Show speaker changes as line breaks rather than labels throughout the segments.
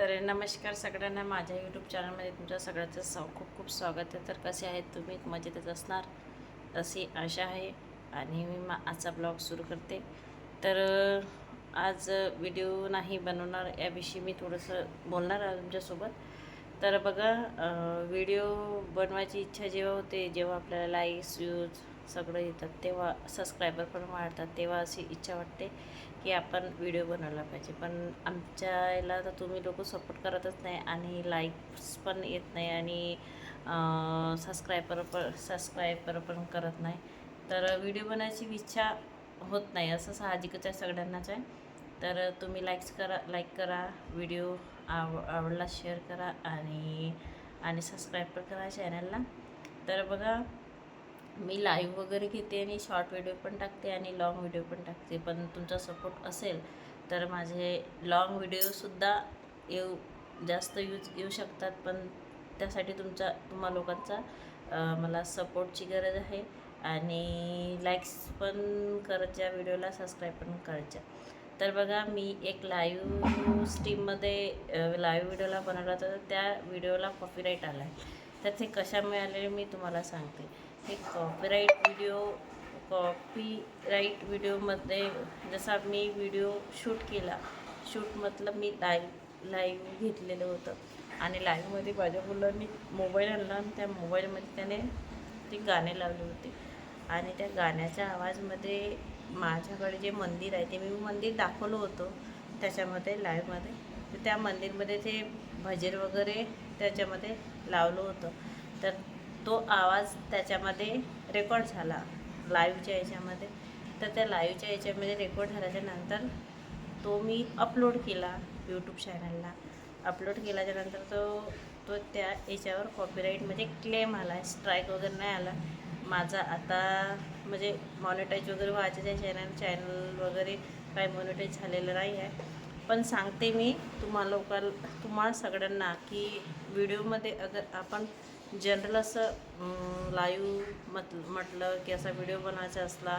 तर नमस्कार सगळ्यांना माझ्या यूट्यूब चॅनलमध्ये तुमच्या सगळ्याचं स खूप खूप स्वागत आहे. तर कसे आहेत तुम्ही? मजेतच असणार? अशी आशा आहे. आणि मी मा आजचा ब्लॉग सुरू करते. तर आज व्हिडिओ नाही बनवणार याविषयी मी थोडंसं बोलणार आहे तुमच्यासोबत. तर बघा व्हिडिओ बनवायची इच्छा जेव्हा होते जेव्हा आपल्याला लाईक्स व्ह्यूज सगळं येतात तेव्हा सबस्क्रायबर पण वाढतात तेव्हा अशी इच्छा वाटते की आपण व्हिडिओ बनवला पाहिजे. पण आमच्या याला तर तुम्ही लोक सपोर्ट करतच नाही आणि लाईक्स पण येत नाही आणि सबस्क्रायबर पण सबस्क्रायबर पण करत नाही. तर व्हिडिओ बनायची इच्छा होत नाही असं साहजिकच आहे सगळ्यांनाच आहे. तर तुम्ही लाईक्स करा लाईक करा व्हिडिओ आव आवडला शेअर करा आणि आणि सबस्क्राईब पण करा चॅनलला तर बघा मी लाईव्ह वगैरे घेते आणि शॉर्ट व्हिडिओ पण टाकते आणि लाँग व्हिडिओ पण टाकते. पण तुमचा सपोर्ट असेल तर माझे लाँग व्हिडिओसुद्धा येऊ जास्त यूज येऊ शकतात. पण त्यासाठी तुमचा तुम्हा लोकांचा मला सपोर्टची गरज आहे. आणि लाईक्स पण करत जा व्हिडिओला सबस्क्राईब पण करत जा तर बघा मी एक लाईव्ह स्ट्रीममध्ये लाईव्ह व्हिडिओला बनवला होता. तर त्या व्हिडिओला कॉपीराईट आला आहे तर ते कशा मिळालेले मी तुम्हाला सांगते. हे कॉपीराईट व्हिडिओ कॉपीराईट व्हिडिओमध्ये जसा मी व्हिडिओ शूट केला शूट मतलब मी लाईव्ह लाईव्ह घेतलेलं होतं. आणि लाईव्हमध्ये माझ्या मुलांनी मोबाईल आणला आणि त्या मोबाईलमध्ये त्याने ते गाणे लावले होते. आणि त्या गाण्याच्या आवाजमध्ये माझ्याकडे जे मंदिर आहे ते मी मंदिर दाखवलं होतं. त्याच्यामध्ये लाईव्हमध्ये तर त्या मंदिरमध्ये ते भजेर वगैरे त्याच्यामध्ये लावलं होतं. तर तो आवाज त्याच्यामध्ये रेकॉर्ड झाला लाईव्हच्या याच्यामध्ये. तर त्या लाईव्हच्या याच्यामध्ये रेकॉर्ड झाल्याच्यानंतर तो मी अपलोड केला यूट्यूब चॅनलला अपलोड केल्याच्यानंतर तो तो त्या याच्यावर कॉपीराईट म्हणजे क्लेम आला आहे स्ट्राईक वगैरे नाही आला. माझा आता म्हणजे मॉनिटाईज वगैरे व्हायचं त्या चॅनल चॅनल वगैरे काही मॉनिटाईज झालेलं नाही आहे. पण सांगते मी तुम्हाला लोकां तुम्हाला सगळ्यांना की व्हिडिओमध्ये अगर आपण जनरल असं लाईव्ह मत म्हटलं की असा व्हिडिओ बनवायचा असला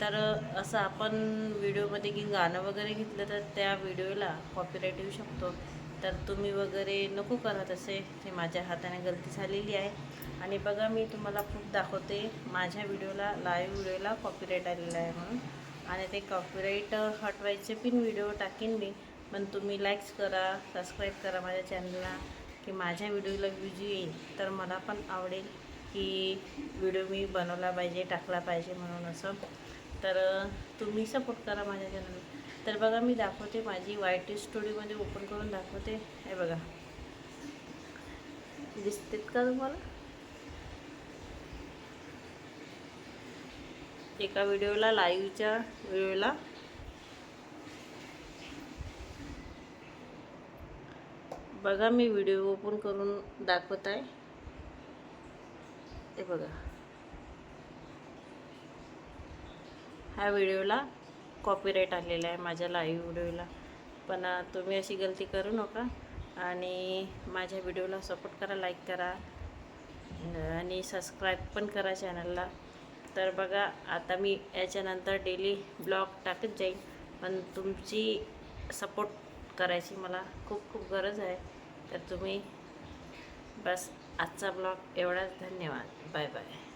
तर असं आपण व्हिडिओमध्ये की गाणं वगैरे घेतलं तर त्या व्हिडिओला कॉपीराईट येऊ शकतो. तर तुम्ही वगैरे नको करत असे ते माझ्या हाताने गलती झालेली आहे. आणि बघा मी तुम्हाला खूप दाखवते माझ्या व्हिडिओला लाईव्ह व्हिडिओला कॉपीराईट आलेला आहे म्हणून. आणि ते कॉपीराईट हटवायचे पण व्हिडिओ टाकीन मी. पण तुम्ही लाईक्स करा सबस्क्राईब करा माझ्या चॅनलला की माझ्या व्हिडिओला व्ह्यूज येईल. तर मला पण आवडेल की व्हिडिओ मी बनवला पाहिजे टाकला पाहिजे म्हणून असं. तर तुम्ही सपोर्ट करा माझ्या चॅनलला तर बघा मी दाखवते माझी वाईट स्टुडिओमध्ये ओपन करून दाखवते. हे बघा. दिसतेत का तुम्हाला? एका व्हिडिओला लाईव्हच्या व्हिडिओला. बघा मी व्हिडिओ ओपन करून दाखवत आहे ते बघा. ह्या व्हिडिओला कॉपीराईट आलेला आहे माझ्या लाईव्ह व्हिडिओला. पण तुम्ही अशी गलती करू नका. आणि माझ्या व्हिडिओला सपोर्ट करा लाईक करा. आणि सबस्क्राईब पण करा चॅनलला तर बघा आता मी याच्यानंतर डेली ब्लॉग टाकत जाईन. पण तुमची सपोर्ट करायची मला खूप खूप गरज आहे. तर तुम्ही बस आजचा ब्लॉग एवढाच. धन्यवाद. Bye bye